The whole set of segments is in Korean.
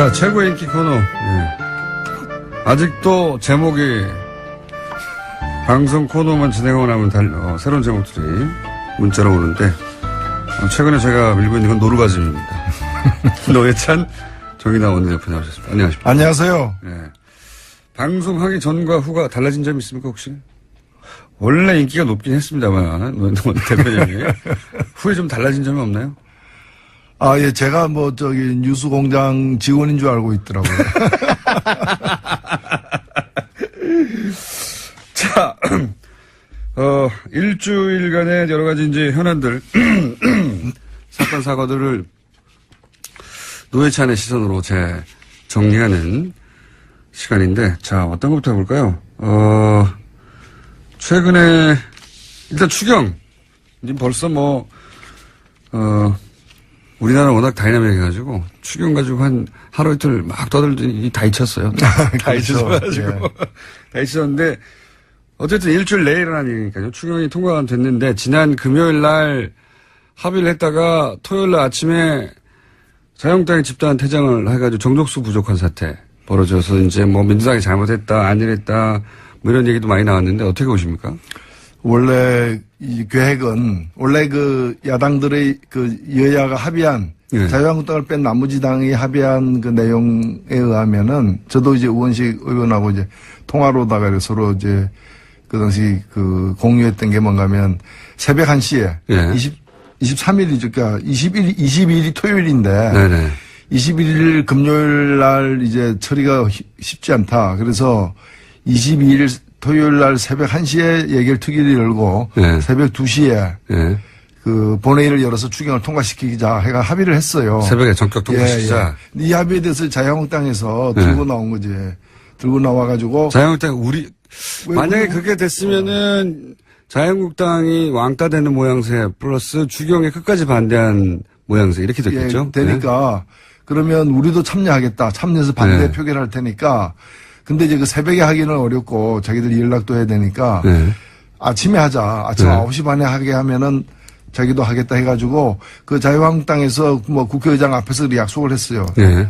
자, 최고의 인기 코너. 예. 아직도 제목이 방송 코너만 진행하고 나면 달, 어, 새로운 제목들이 문자로 오는데 어, 최근에 제가 밀고 있는 건 노르가즘입니다. 노예찬 정의당 원내대표 나오셨습니다. 안녕하십니까. 안녕하세요. 예. 방송하기 전과 후가 달라진 점이 있습니까 혹시? 원래 인기가 높긴 했습니다만 원 대표님이 후에 좀 달라진 점이 없나요? 아, 예, 제가 뭐, 저기, 뉴스 공장 직원인 줄 알고 있더라고요. 자, 어, 일주일간의 여러 가지 이제 현안들, 사건, 사고들을 노회찬의 시선으로 재 정리하는 시간인데, 자, 어떤 것부터 해볼까요? 어, 최근에, 일단 추경. 지금 벌써 뭐, 어, 우리나라 워낙 다이나믹해가지고, 추경 가지고 한 하루 이틀 막 떠들더니 다 잊혔어요. 다 잊혀져가지고. 다 잊혔는데, 어쨌든 일주일 내에 일어난 일이니까요. 추경이 통과가 됐는데, 지난 금요일 날 합의를 했다가 토요일 날 아침에 자유한국당이 집단 퇴장을 해가지고 정족수 부족한 사태 벌어져서 이제 뭐 민주당이 잘못했다, 안일했다, 뭐 이런 얘기도 많이 나왔는데 어떻게 보십니까? 원래 이 계획은, 원래 그 야당들의 그 여야가 합의한, 예. 자유한국당을 뺀 나머지 당이 합의한 그 내용에 의하면은, 저도 이제 우원식 의원하고 이제 통화로다가 서로 이제 그 당시 그 공유했던 게 뭔가 하면 새벽 1시에 예. 20, 23일이죠. 그러니까 21, 22일이 토요일인데, 네네. 21일 금요일 날 이제 처리가 히- 쉽지 않다. 그래서 22일 토요일 날 새벽 1시에 예결특위를 열고 네. 새벽 2시에 예. 그 본회의를 열어서 추경을 통과시키자 해가 합의를 했어요. 새벽에 전격 통과시키자. 예, 예. 이 합의에 대해서 자유한국당에서 네. 들고 나온 거지. 들고 나와가지고 자유한국당 우리 왜 만약에 우리- 그렇게 됐으면은 자유한국당이 왕따 되는 모양새 플러스 추경에 끝까지 반대한 모양새 이렇게 됐겠죠. 예, 되니까 그러면 우리도 참여하겠다. 참여해서 반대 네. 표결할 테니까. 근데 이제 그 새벽에 하기는 어렵고 자기들이 연락도 해야 되니까 네. 네. 아침에 하자. 아침 네. 9시 반에 하게 하면은 자기도 하겠다 해가지고 그 자유한국당에서 뭐 국회의장 앞에서 약속을 했어요. 네.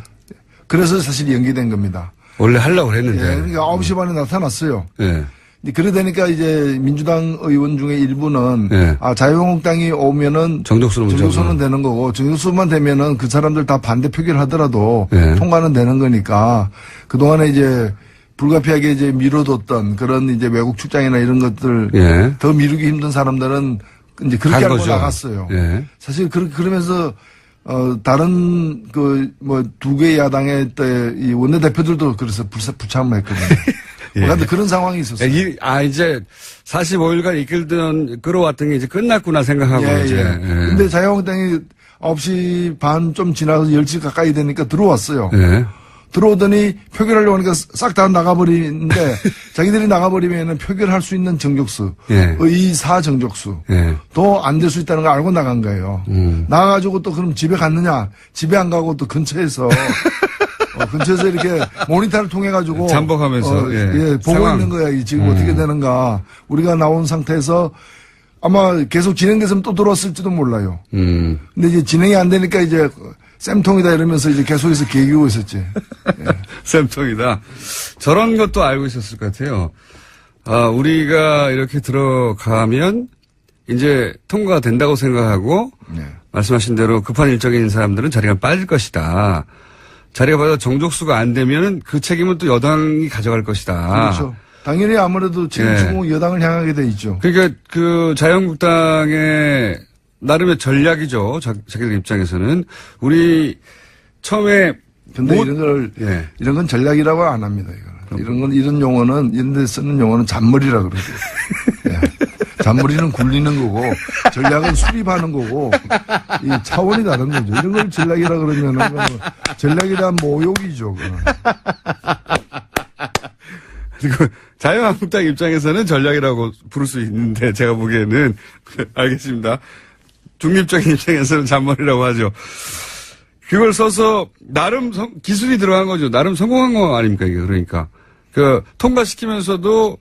그래서 사실 연기된 겁니다. 원래 하려고 예, 그랬는데. 그러니까 9시 반에 나타났어요. 예. 되니까 이제 민주당 의원 중에 일부는 네. 아 자유한국당이 오면은 정족수는. 정족수는 되는 거고 정족수만 되면은 그 사람들 다 반대 표결 하더라도 네. 통과는 되는 거니까 그 동안에 이제 불가피하게 이제 미뤄뒀던 그런 이제 외국 출장이나 이런 것들 예. 더 미루기 힘든 사람들은 이제 그렇게 거죠. 나갔어요. 예. 사실 그 그러면서 어 다른 그 뭐 두 개 야당의 때이 원내 대표들도 그래서 불사 불참했거든요. 예. 뭐 근데 그런 상황이 있었어요. 이, 아, 이제 45일간 이끌던, 끌어왔던 게 이제 끝났구나 생각하고 예, 이제. 예. 예. 근데 자유한국당이 9시 반 좀 지나서 10시 가까이 되니까 들어왔어요. 예. 들어오더니 표결하려고 하니까 싹 다 나가버리는데 자기들이 나가버리면 표결할 수 있는 정족수, 예. 의사 정족수 예. 더안될 수 있다는 걸 알고 나간 거예요. 음. 나가가지고 또 그럼 집에 갔느냐? 집에 안 가고 또 근처에서 어, 근처에서 이렇게 모니터를 통해 가지고 잠복하면서, 예. 보고 상황. 있는 거야. 이 지금 음. 어떻게 되는가? 우리가 나온 상태에서 아마 계속 진행됐으면 또 들어왔을지도 몰라요. 음. 근데 이제 진행이 안 되니까 이제 쌤통이다 이러면서 이제 계속해서 개기고 있었지. 쌤통이다. 저런 것도 알고 있었을 것 같아요. 아, 우리가 이렇게 들어가면 이제 통과가 된다고 생각하고 네. 말씀하신 대로 급한 일정인 사람들은 자리가 빠질 것이다. 자리가 빠져 정족수가 안 되면 그 책임은 또 여당이 가져갈 것이다. 그렇죠. 당연히 아무래도 지금 예. 중국 여당을 향하게 돼 있죠. 그러니까 그 자유한국당의 나름의 전략이죠. 자, 자기들 입장에서는 우리 처음에 근데 못- 이런 걸 예. 이런 건 전략이라고 안 합니다. 이거는. 이런 건 이런 용어는 이런 데 쓰는 용어는 잔머리라 그러죠. 예. 잔머리는 굴리는 거고 전략은 수립하는 거고 이 차원이 다른 거죠. 이런 걸 전략이라 그러면은 대한 모욕이죠. 그건. 그리고 자유한국당 입장에서는 전략이라고 부를 수 있는데 제가 보기에는 알겠습니다. 중립적인 입장에서는 잔머리라고 하죠. 그걸 써서 나름 성- 기술이 들어간 거죠. 나름 성공한 거 아닙니까 이게 그러니까 그 통과시키면서도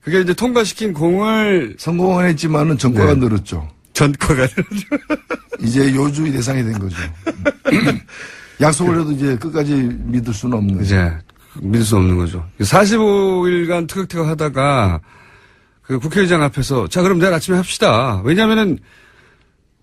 그게 이제 통과시킨 공을 성공은 했지만은 전과가 네. 늘었죠. 전과가 이제 요주의 대상이 된 거죠. 약속을 해도 이제 끝까지 믿을 수는 없는. 이제 믿을 수 없는 거죠. 45일간 티격태격 하다가 그 국회의장 앞에서 자 그럼 내일 아침에 합시다. 왜냐하면은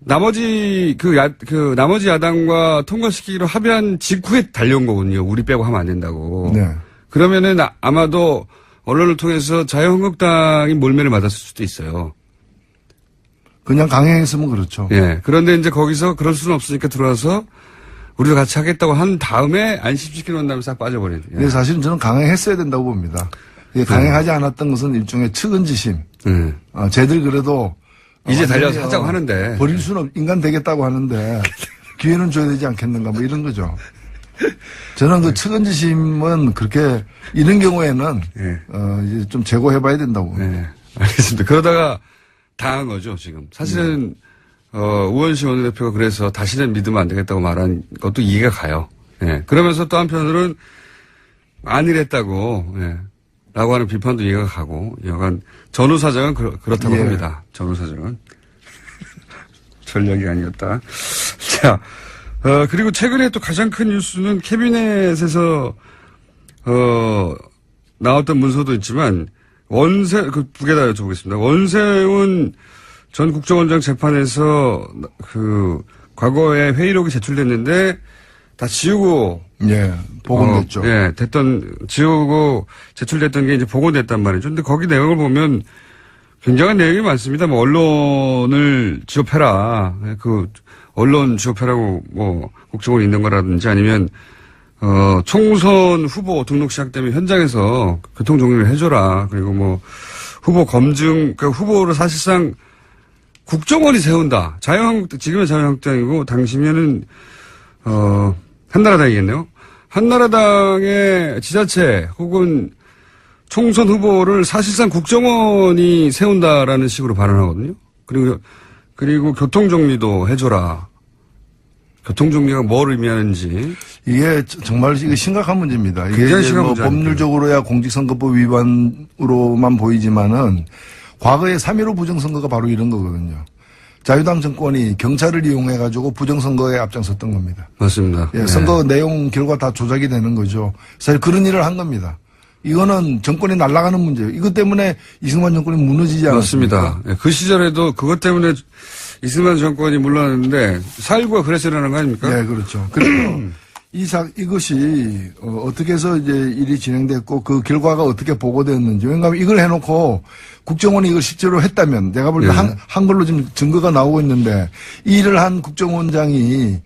나머지 그, 야, 그 나머지 야당과 통과시키기로 합의한 직후에 달려온 거거든요. 우리 빼고 하면 안 된다고. 네. 그러면은 아- 아마도 언론을 통해서 자유한국당이 몰매를 맞았을 수도 있어요. 그냥 강행했으면 그렇죠. 예. 그런데 이제 거기서 그럴 수는 없으니까 들어와서 우리도 같이 하겠다고 한 다음에 안심시켜 놓은 다음에 싹 빠져버리는. 예. 근데 사실은 저는 강행했어야 된다고 봅니다. 이게 강행하지 않았던 것은 일종의 측은지심. 예. 어, 쟤들 그래도 이제 달려서 하자고 하는데. 버릴 수는 없, 인간 되겠다고 하는데 기회는 줘야 되지 않겠는가 뭐 이런 거죠. 저는 그 측은지심은 그렇게 이런 경우에는 예. 어, 이제 좀 제고해봐야 된다고. 네, 알겠습니다. 그러다가 당한 거죠, 지금. 사실은, 어, 우원시 원내대표가 그래서 다시는 믿으면 안 되겠다고 말한 것도 이해가 가요. 예. 그러면서 또 한편으로는 안일했다고, 예. 라고 하는 비판도 이해가 가고, 여간 전후 사정은 그렇, 그렇다고 예. 합니다. 전후 사정은. 전략이 아니었다. 자, 어, 그리고 최근에 또 가장 큰 뉴스는 캐비넷에서, 어, 나왔던 문서도 있지만, 원세, 그 두 개 다 여쭤보겠습니다. 원세훈 전 국정원장 재판에서 그, 과거에 회의록이 제출됐는데, 다 지우고 예, 복원됐죠. 어, 예, 됐던, 지우고 제출됐던 게 이제 복원됐단 말이죠. 근데 거기 내용을 보면 굉장한 내용이 많습니다. 뭐, 언론을 지급해라. 예, 그, 언론 지급해라고 뭐, 국정원이 있는 거라든지 아니면, 어, 총선 후보 등록 시작되면 현장에서 교통 정리를 해줘라. 그리고 뭐, 후보 검증, 그 후보를 사실상 국정원이 세운다. 자유한국당, 지금의 자유한국당이고, 당시면은, 어, 한나라당이겠네요. 한나라당의 지자체 혹은 총선 후보를 사실상 국정원이 세운다라는 식으로 발언하거든요. 그리고, 그리고 교통정리도 해줘라. 교통정리가 뭘 의미하는지. 이게 저- 정말 이게 심각한 문제입니다. 이게 뭐? 법률적으로야 공직선거법 위반으로만 보이지만은 과거에 3.15 부정선거가 바로 이런 거거든요. 자유당 정권이 경찰을 이용해 가지고 부정선거에 앞장섰던 겁니다. 맞습니다. 예, 네. 선거 내용 결과 다 조작이 되는 거죠. 사실 그런 일을 한 겁니다. 이거는 정권이 날아가는 문제예요. 이것 때문에 이승만 정권이 무너지지 않았습니까? 맞습니다. 예, 그 시절에도 그것 때문에 이승만 정권이 물러났는데 4.19가 그래서 일어나는 거 아닙니까? 네, 그렇죠. 그래서 이 사, 이것이, 어, 떻게 해서 이제 일이 진행됐고 그 결과가 어떻게 보고됐는지. 왜냐하면 이걸 해놓고 국정원이 이걸 실제로 했다면 내가 볼때 예. 한, 한 걸로 지금 증거가 나오고 있는데 이 일을 한 국정원장이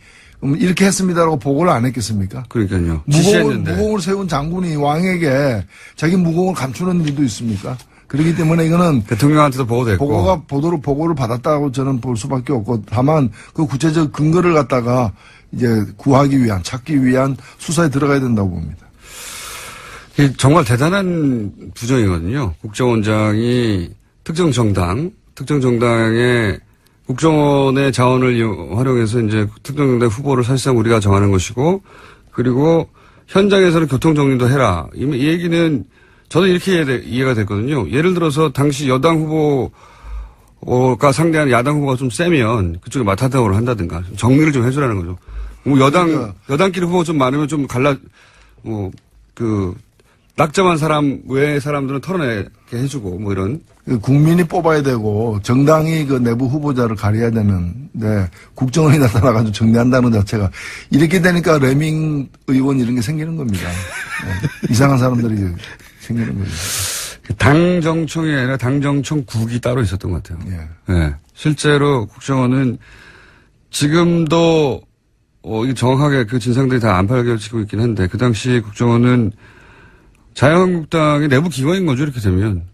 음, 이렇게 했습니다라고 보고를 안 했겠습니까? 그러니까요. 무공을. 무공을 세운 장군이 왕에게 자기 무공을 감추는 일도 있습니까? 그렇기 때문에 이거는 대통령한테도 보고됐고. 보고가 보도를 보고를 받았다고 저는 볼 수밖에 없고 다만 그 구체적 근거를 갖다가 이제 구하기 위한 찾기 위한 수사에 들어가야 된다고 봅니다. 정말 대단한 부정이거든요. 국정원장이 특정 정당, 특정 정당의 국정원의 자원을 활용해서 이제 특정 정당 후보를 사실상 우리가 정하는 것이고, 그리고 현장에서는 교통 정리도 해라. 이, 이 얘기는 저는 이렇게 이해- 이해가 됐거든요. 예를 들어서 당시 여당 후보가 상대하는 야당 후보가 좀 세면 그쪽에 마타도를 한다든가 정리를 좀 해주라는 거죠. 뭐 여당, 그러니까. 여당끼리 후보가 좀 많으면 좀 갈라, 뭐, 그, 낙점한 사람 외의 사람들은 털어내게 해주고 뭐 이런 그 국민이 뽑아야 되고 정당이 그 내부 후보자를 가려야 되는데 국정원이 나타나가지고 정리한다는 자체가 이렇게 되니까 레밍 의원 이런 게 생기는 겁니다. 네. 이상한 사람들이 생기는 거죠. 당정청이 아니라 당정청국이 따로 있었던 것 같아요. 예. 예. 실제로 국정원은 지금도 어, 이게 정확하게 그 진상들이 다 안 밝혀지고 있긴 한데 그 당시 국정원은 자유한국당의 내부 기관인 거죠 이렇게 되면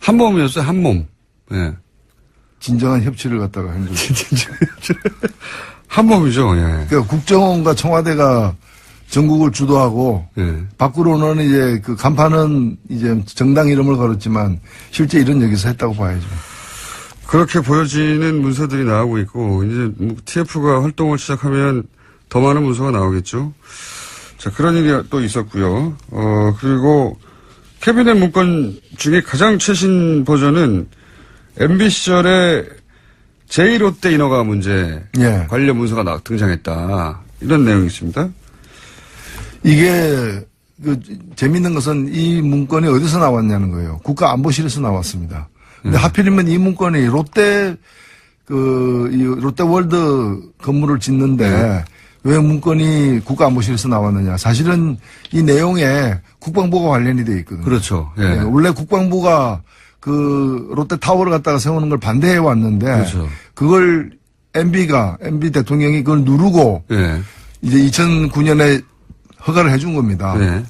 한 몸이었어요 한 몸. 예. 진정한 협치를 갖다가 한 거죠. 한 몸이죠. 예. 그러니까 국정원과 청와대가 전국을 주도하고 예. 밖으로는 이제 그 간판은 이제 정당 이름을 걸었지만 실제 일은 여기서 했다고 봐야죠. 그렇게 보여지는 문서들이 나오고 있고 이제 뭐 TF가 활동을 시작하면 더 많은 문서가 나오겠죠. 자 그런 일이 또 있었고요. 어 그리고 캐비넷 문건 중에 가장 최신 버전은 MB 시절에 제1롯데 인허가 문제 예. 관련 문서가 나, 등장했다. 이런 내용이 있습니다. 이게 그 재밌는 것은 이 문건이 어디서 나왔냐는 거예요. 국가안보실에서 나왔습니다. 근데 하필이면 이 문건이 롯데 그이 롯데월드 건물을 짓는데 왜 문건이 국가안보실에서 나왔느냐? 사실은 이 내용에 국방부가 관련이 돼 있거든요. 그렇죠. 예. 예, 원래 국방부가 그 롯데 타워를 갖다가 세우는 걸 반대해 왔는데 그렇죠. 그걸 MB가 MB 대통령이 그걸 누르고 예. 이제 2009년에 허가를 해준 겁니다. 예.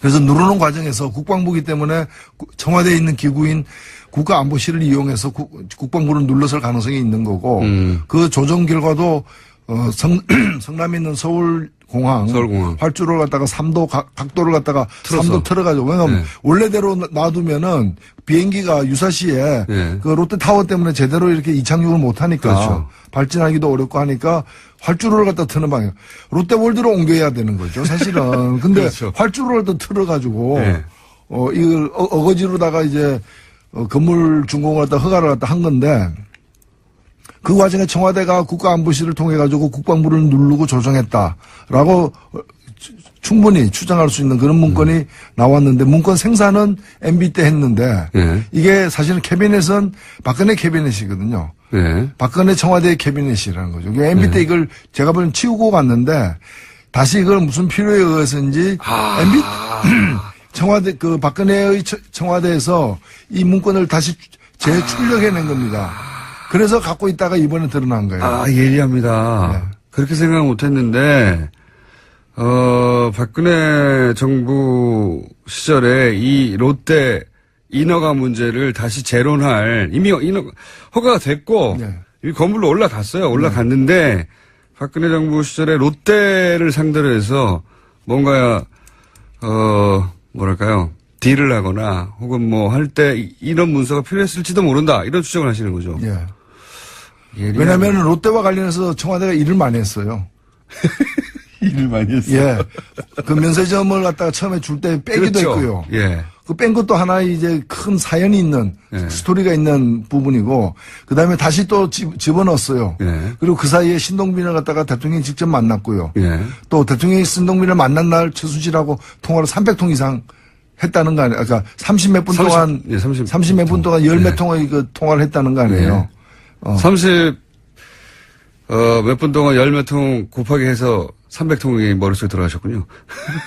그래서 누르는 과정에서 국방부기 때문에 구- 청와대에 있는 기구인 국가안보실을 이용해서 국, 국방부를 눌러설 가능성이 있는 거고 음. 그 조정 결과도 어, 성, 성남에 있는 서울 공항, 서울공항. 활주로를 갖다가 3도 각, 각도를 갖다가 틀어서. 3도 틀어가지고 왜냐면 네. 원래대로 놔- 놔두면은 비행기가 유사시에 네. 그 롯데타워 때문에 제대로 이렇게 이착륙을 못하니까 그렇죠. 발진하기도 어렵고 하니까 활주로를 갖다 트는 방향. 롯데월드로 옮겨야 되는 거죠, 사실은. 근데 그렇죠. 활주로를 또 틀어가지고, 네. 어, 이걸 어, 어거지로다가 이제, 어, 건물 준공을 갖다 허가를 갖다 한 건데, 그 과정에 청와대가 국가안보실을 통해 가지고 국방부를 누르고 조정했다라고 어, 추- 충분히 추정할 수 있는 그런 문건이 음. 나왔는데, 문건 생산은 MB 때 했는데, 예. 이게 사실은 캐비넷은 박근혜 캐비넷이거든요. 예. 박근혜 청와대 캐비넷이라는 거죠. 그러니까 MB 네. 때 이걸 제가 보기엔 치우고 갔는데 다시 이걸 무슨 필요에 의해서인지 아. MB 청와대 그 박근혜의 처- 청와대에서 이 문건을 다시 재출력해낸 겁니다. 그래서 갖고 있다가 이번에 드러난 거예요. 아, 예리합니다. 네. 그렇게 생각 못 했는데, 어, 박근혜 정부 시절에 이 롯데 인허가 문제를 다시 재론할, 이미 인허, 허가가 됐고, 네. 이 건물로 올라갔어요. 올라갔는데, 박근혜 정부 시절에 롯데를 상대로 해서 뭔가, 어, 뭐랄까요. 딜을 하거나 혹은 뭐 할 때 이런 문서가 필요했을지도 모른다. 이런 추정을 하시는 거죠. 예. 예리한 왜냐하면 롯데와 관련해서 청와대가 일을 많이 했어요. 일을 많이 했어요. 예. 그 면세점을 갖다가 처음에 줄 때 빼기도 그렇죠. 했고요. 예. 그 뺀 것도 하나의 이제 큰 사연이 있는 예. 스토리가 있는 부분이고 그 다음에 다시 또 집, 집어넣었어요. 예. 그리고 그 사이에 신동빈을 갖다가 대통령이 직접 만났고요. 예. 또 대통령이 신동빈을 만난 날 최순실하고 통화를 300통 이상 했다는 거 아니에요. 그러니까 30 몇분 30, 동안 예, 30 30 몇 분 동안 열몇 예. 통의 그 통화를 했다는 거 아니에요. 어. 30, 어, 몇 분 동안 열 몇 통 곱하기 해서 300통이 머릿속에 들어가셨군요.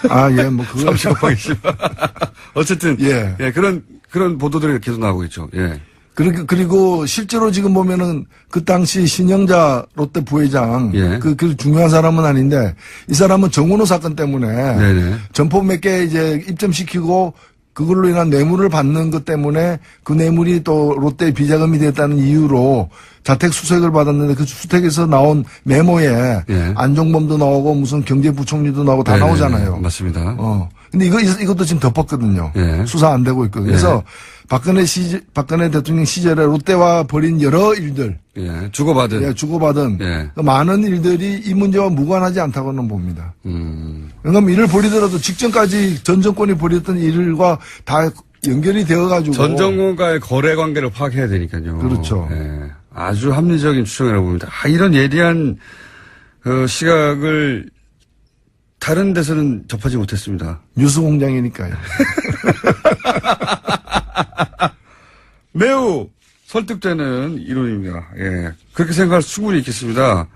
아, 예, 뭐 그거 30 곱하기 10. 어쨌든. 예. 그런, 그런 보도들이 계속 나오고 있죠. 예. 그리고, 그리고 실제로 지금 보면은 그 당시 신영자 롯데 부회장 예. 그, 그 중요한 사람은 아닌데 이 사람은 정은호 사건 때문에 네네. 점포 몇 개 이제 입점시키고 그걸로 인한 뇌물을 받는 것 때문에 그 뇌물이 또 롯데 비자금이 됐다는 이유로 자택 수색을 받았는데 그 수색에서 나온 메모에 예. 안종범도 나오고 무슨 경제부총리도 나오고 다 네네네. 나오잖아요. 맞습니다. 어. 근데 이거, 이것도 지금 덮었거든요. 예. 수사 안 되고 있거든요. 그래서 박근혜 시, 박근혜 대통령 시절에 롯데와 벌인 여러 일들, 예. 주고받은. 예, 주고받은 예. 그 많은 일들이 이 문제와 무관하지 않다고는 봅니다. 음. 왜냐면 이를 벌이더라도 직전까지 전 정권이 벌였던 일과 다 연결이 되어가지고. 전 정권과의 거래 관계를 파악해야 되니까요. 그렇죠. 예. 아주 합리적인 추정이라고 봅니다. 아, 이런 예리한 어, 시각을 다른 데서는 접하지 못했습니다. 뉴스 공장이니까요. 매우 설득되는 이론입니다. 예. 그렇게 생각할 수 충분히 있겠습니다.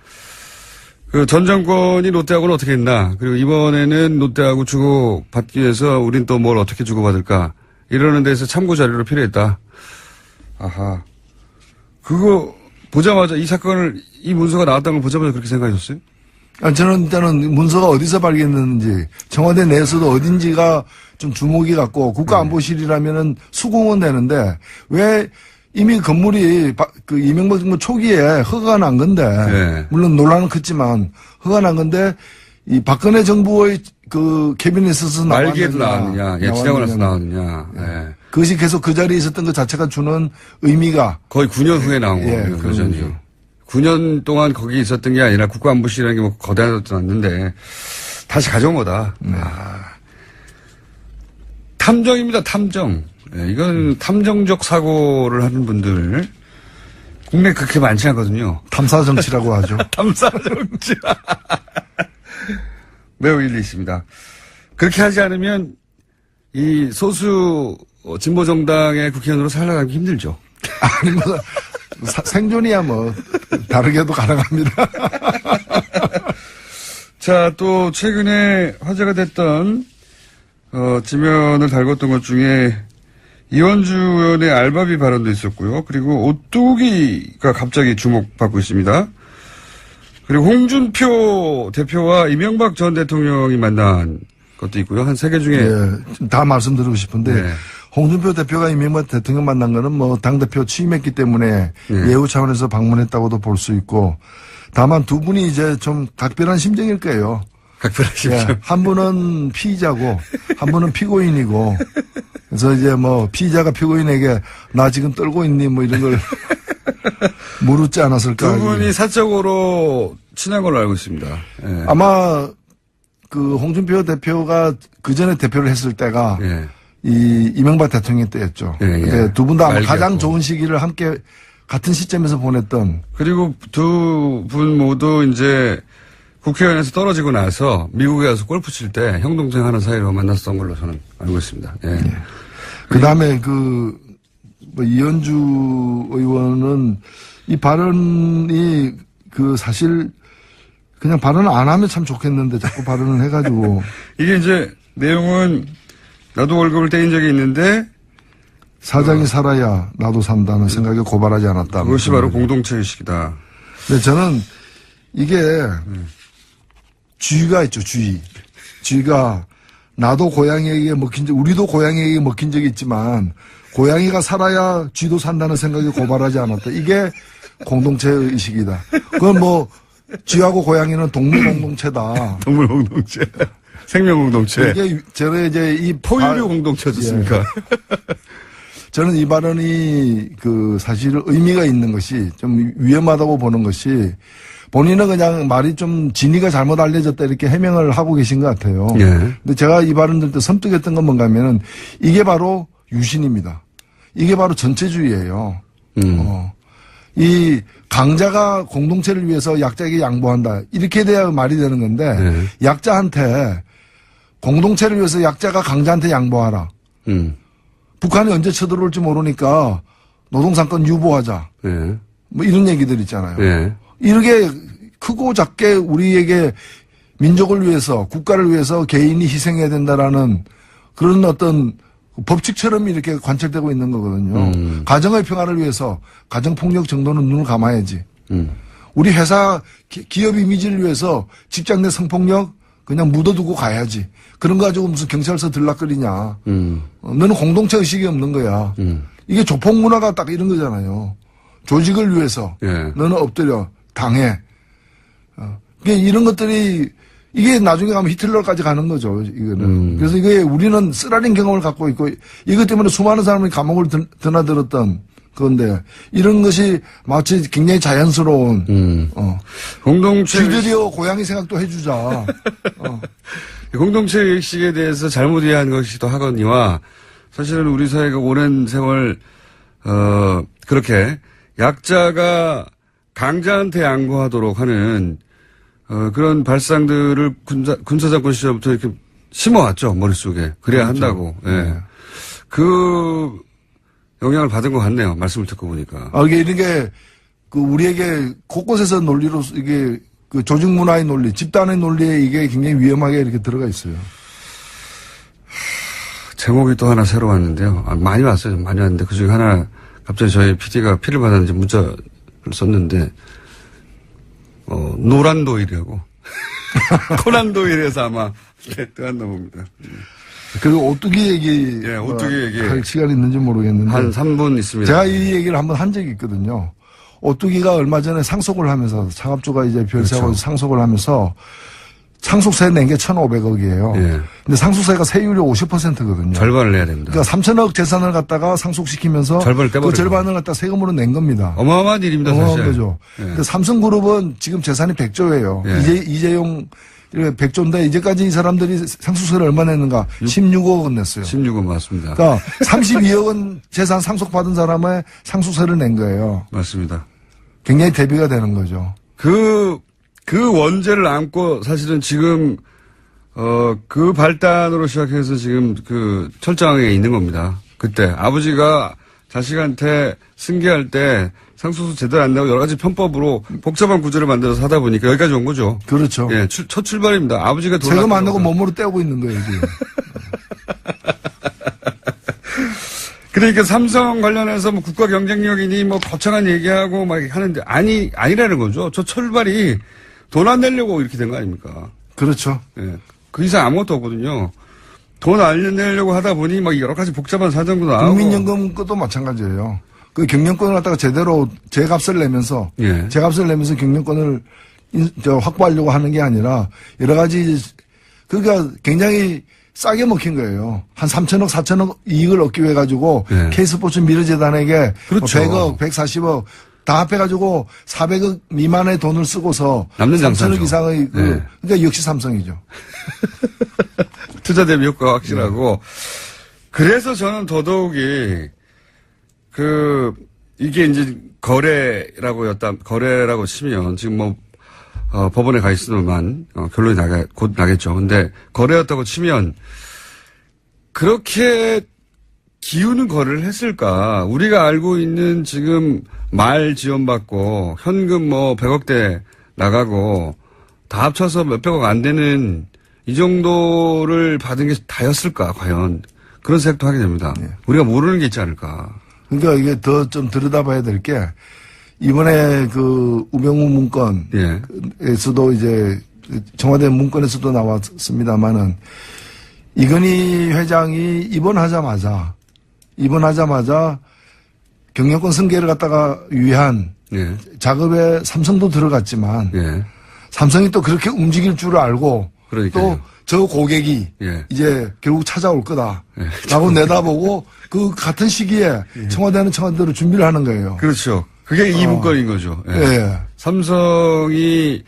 그 전 정권이 롯데하고는 어떻게 했나. 그리고 이번에는 롯데하고 주고받기 위해서 우린 또 뭘 어떻게 주고받을까. 이러는 데서 참고 자료로 필요했다. 아하. 그거 보자마자 이 사건을, 이 문서가 나왔다는 걸 보자마자 그렇게 생각하셨어요? 아, 저는 일단은 문서가 어디서 발견됐는지, 청와대 내에서도 어딘지가 좀 주목이 갔고, 국가안보실이라면은 수긍은 되는데, 왜 이미 건물이 바- 그 이명박 정부 초기에 허가가 난 건데, 네. 물론 논란은 컸지만, 허가가 난 건데, 이 박근혜 정부의 그 캐비넷에서 말기에도 나왔느냐. 예, 지나고 나서 나왔느냐. 나왔느냐. 예. 그것이 계속 그 자리에 있었던 것 자체가 주는 의미가, 거의 9년 후에 나온 예, 거예요. 여전히. 거죠. 9년 동안 거기 있었던 게 아니라 국가안보실이라는 게 뭐 거대하지 않는데 다시 가져온 거다. 네. 아. 탐정입니다. 탐정. 예, 이건 탐정적 사고를 하는 분들 국내 에 그렇게 많지 않거든요. 탐사 정치라고 하죠. 탐사 정치. 매우 일리 있습니다. 그렇게 하지 않으면 이 소수 어, 진보 정당의 국회의원으로 살아가기 힘들죠. 아니 뭐 사- 생존이야 뭐 다르게도 가능합니다. 자, 또 최근에 화제가 됐던 어, 지면을 달궜던 것 중에 이원주 의원의 알바비 발언도 있었고요. 그리고 오뚜기가 갑자기 주목받고 있습니다. 그리고 홍준표 대표와 이명박 전 대통령이 만난 것도 있고요. 한 세 개 중에 예, 다 말씀드리고 싶은데 네. 홍준표 대표가 이명박 대통령 만난 거는 뭐 당대표 취임했기 때문에 네. 예우 차원에서 방문했다고도 볼 수 있고 다만 두 분이 이제 좀 각별한 심정일 거예요. 각별하십시오. 예, 한 분은 피의자고 한 분은 피고인이고 그래서 이제 뭐 피의자가 피고인에게 나 지금 떨고 있니 뭐 이런 걸 물었지 않았을까. 두 분이 사적으로 친한 걸로 알고 있습니다. 예. 아마 그 홍준표 대표가 그 전에 대표를 했을 때가 예. 이 이명박 대통령 때였죠. 예, 예. 근데 두분 다. 가장 좋은 시기를 함께 같은 시점에서 보냈던 그리고 두 분 모두 이제 국회의원에서 떨어지고 나서 미국에 가서 골프 칠 때 형 동생 하는 사이로 만났던 걸로 저는 알고 있습니다. 예. 그 다음에 그, 뭐, 이현주 의원은 이 발언이 그 사실 그냥 발언을 안 하면 참 좋겠는데 자꾸 발언을 해가지고 이게 이제 내용은 나도 월급을 떼인 적이 있는데 사장이 살아야 나도 산다는 생각에 고발하지 않았다. 그것이 바로 공동체 의식이다. 근데 저는 이게 쥐가 있죠, 쥐. 쥐가 나도 고양이에게 먹힌 적, 우리도 고양이에게 먹힌 적이 있지만 고양이가 살아야 쥐도 산다는 생각에 고발하지 않았다. 이게 공동체 의식이다. 그건 뭐 쥐하고 고양이는 동물 공동체다. 동물 공동체, 생명 공동체, 이게 저는 이제 이 포유류 발- 공동체 어떻습니까? 저는 이 발언이 그 사실 의미가 있는 것이 좀 위험하다고 보는 것이 본인은 그냥 말이 좀 진위가 잘못 알려졌다 이렇게 해명을 하고 계신 것 같아요. 예. 근데 제가 이 발언 들때 섬뜩했던 건 뭔가 하면은 이게 바로 유신입니다. 이게 바로 전체주의예요. 음. 어. 이 강자가 공동체를 위해서 약자에게 양보한다. 이렇게 돼야 말이 되는 건데 네. 약자한테 공동체를 위해서 약자가 강자한테 양보하라. 음. 북한이 언제 쳐들어올지 모르니까 노동상권 유보하자. 예. 뭐 이런 얘기들 있잖아요. 예. 이렇게 크고 작게 우리에게 민족을 위해서 국가를 위해서 개인이 희생해야 된다라는 그런 어떤 법칙처럼 이렇게 관철되고 있는 거거든요. 음. 가정의 평화를 위해서 가정 폭력 정도는 눈을 감아야지. 음. 우리 회사 기- 기업 이미지를 위해서 직장 내 성폭력 그냥 묻어두고 가야지. 그런 거 가지고 무슨 경찰서 들락거리냐. 음. 어, 너는 공동체 의식이 없는 거야. 음. 이게 조폭 문화가 딱 이런 거잖아요. 조직을 위해서 예. 너는 엎드려 당해. 어. 그게 이런 것들이 이게 나중에 가면 히틀러까지 가는 거죠. 이거는. 음. 그래서 이게 우리는 쓰라린 경험을 갖고 있고 이것 때문에 수많은 사람이 감옥을 드, 드나들었던 건데 이런 것이 마치 굉장히 자연스러운 음. 어. 공동체 쥐들이여 고양이 생각도 해주자. 어. 공동체 의식에 대해서 잘못 이해한 것이기도 하거니와 사실은 우리 사회가 오랜 세월 어 그렇게 약자가 강자한테 양보하도록 하는 어 그런 발상들을 군사 군사 정권 시절부터 이렇게 심어왔죠 머릿속에 그래야 한다고 예. 그 영향을 받은 것 같네요 말씀을 듣고 보니까 아, 이게 이런 게, 그, 우리에게 곳곳에서 논리로, 이게, 그 조직 문화의 논리, 집단의 논리에 이게 굉장히 위험하게 이렇게 들어가 있어요. 제목이 또 하나 새로 왔는데요. 아, 많이 왔어요. 좀 많이 왔는데 그 중에 하나 갑자기 저희 PD가 피를 받았는지 문자를 썼는데 어, 노란 도일이라고. 코난 도일에서 아마 네, 뜨았나 봅니다. 그리고 오뚜기 얘기. 예, 오뚜기 뭐 얘기. 할 시간이 있는지 모르겠는데. 한 3분 있습니다. 제가 이 얘기를 한번 한 적이 있거든요. 오뚜기가 얼마 전에 상속을 하면서, 창업주가 이제 별세하고 그렇죠. 상속을 하면서, 상속세 낸 게 1,500억이에요. 예. 근데 상속세가 세율이 50%거든요. 절반을 내야 됩니다. 그러니까 3천억 재산을 갖다가 상속시키면서 절반을 그 떼버리고. 절반을 갖다 세금으로 낸 겁니다. 어마어마한 일입니다, 어마어마한 사실. 거죠. 예. 근데 삼성그룹은 지금 재산이 100조예요. 예. 이제, 이재용 100조인데 이제까지 이 사람들이 상속세를 얼마 냈는가? 16억 원 냈어요. 16원 맞습니다. 그러니까 32억 원 재산 상속받은 사람의 상속세를 낸 거예요. 맞습니다. 굉장히 대비가 되는 거죠. 그, 그 원죄를 안고 사실은 지금, 어, 그 발단으로 시작해서 지금 그 철장에 있는 겁니다. 그때 아버지가 자식한테 승계할 때 상속세 제대로 안 내고 여러 가지 편법으로 복잡한 구조를 만들어서 하다 보니까 여기까지 온 거죠. 그렇죠. 예, 출- 첫 출발입니다. 아버지가 돈 세금 안 내고 몸으로 떼고 있는 거예요, 지금. 그러니까 삼성 관련해서 뭐 국가 경쟁력이니 뭐 거창한 얘기하고 막 하는데 아니 아니라는 거죠. 저 출발이 돈 안 내려고 이렇게 된 거 아닙니까? 그렇죠. 예. 그 이상 아무것도 없거든요. 돈 안 내려고 하다 보니 막 여러 가지 복잡한 사정도 나오고. 국민연금 것도 마찬가지예요. 그 경영권을 갖다가 제대로 제값을 내면서 예. 제값을 내면서 경영권을 인- 저 확보하려고 하는 게 아니라 여러 가지 그러니까 굉장히 싸게 먹힌 거예요. 한 3천억, 4천억 이익을 얻기 위해 가지고 예. K스포츠 미르재단에게 그렇죠. 100억, 140억 다 합해가지고 400억 미만의 돈을 쓰고서 남는 3천억 장사죠. 이상의 그 예. 그러니까 역시 삼성이죠. 투자 대비 효과가 확실하고. 네. 그래서 저는 더더욱이 그 이게 이제 거래라고 였다 거래라고 치면 지금 뭐 어, 법원에 가 있으면 어, 결론이 나가 곧 나겠죠. 근데 거래였다고 치면 그렇게 기우는 거래를 했을까? 우리가 알고 있는 지금 말 지원받고 현금 뭐 100억대 나가고 다 합쳐서 몇백억 안 되는 이 정도를 받은 게 다였을까, 과연. 그런 생각도 하게 됩니다. 우리가 모르는 게 있지 않을까. 그러니까 이게 더 좀 들여다봐야 될 게 이번에 그 우병우 문건 예. 에서도 이제 청와대 문건에서도 나왔습니다만은 이건희 회장이 입원하자마자 입원하자마자 경영권 승계를 갖다가 위한 예. 작업에 삼성도 들어갔지만 예. 삼성이 또 그렇게 움직일 줄 알고 그러니까요. 또 저 고객이 예. 이제 결국 찾아올 거다. 예. 라고 내다보고 그 같은 시기에 청와대는 청와대로 준비를 하는 거예요. 그렇죠. 그게 이 문건인 거죠. 예. 예. 삼성이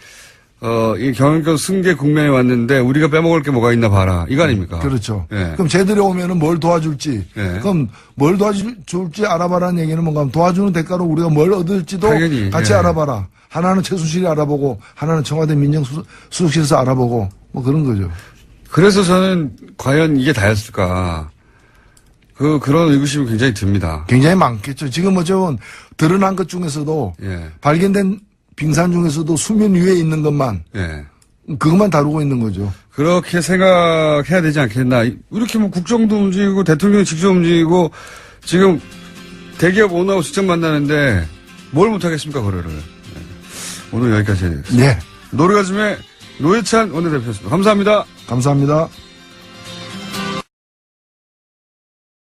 어, 이 경영권 승계 국면에 왔는데 우리가 빼먹을 게 뭐가 있나 봐라. 이거 아닙니까? 그렇죠. 예. 그럼 쟤들이 오면은 뭘 도와줄지. 예. 그럼 뭘 도와줄지 알아봐라는 얘기는 뭔가 하면 도와주는 대가로 우리가 뭘 얻을지도 당연히, 같이 예. 알아봐라. 하나는 최순실이 알아보고 하나는 청와대 민정수석실에서 알아보고 뭐 그런 거죠. 그래서 저는 과연 이게 다였을까. 그, 그런 의구심이 굉장히 듭니다. 굉장히 많겠죠. 지금 어쩌면 드러난 것 중에서도 예. 발견된 빙산 중에서도 수면 위에 있는 것만 예. 그것만 다루고 있는 거죠. 그렇게 생각해야 되지 않겠나. 이렇게 뭐 국정도 움직이고 대통령이 직접 움직이고 지금 대기업 오너하고 직접 만나는데 뭘 못하겠습니까, 거래를. 예. 오늘 여기까지 해야 되겠습니다. 네. 노르가즘의 노회찬 원내대표였습니다. 감사합니다. 감사합니다.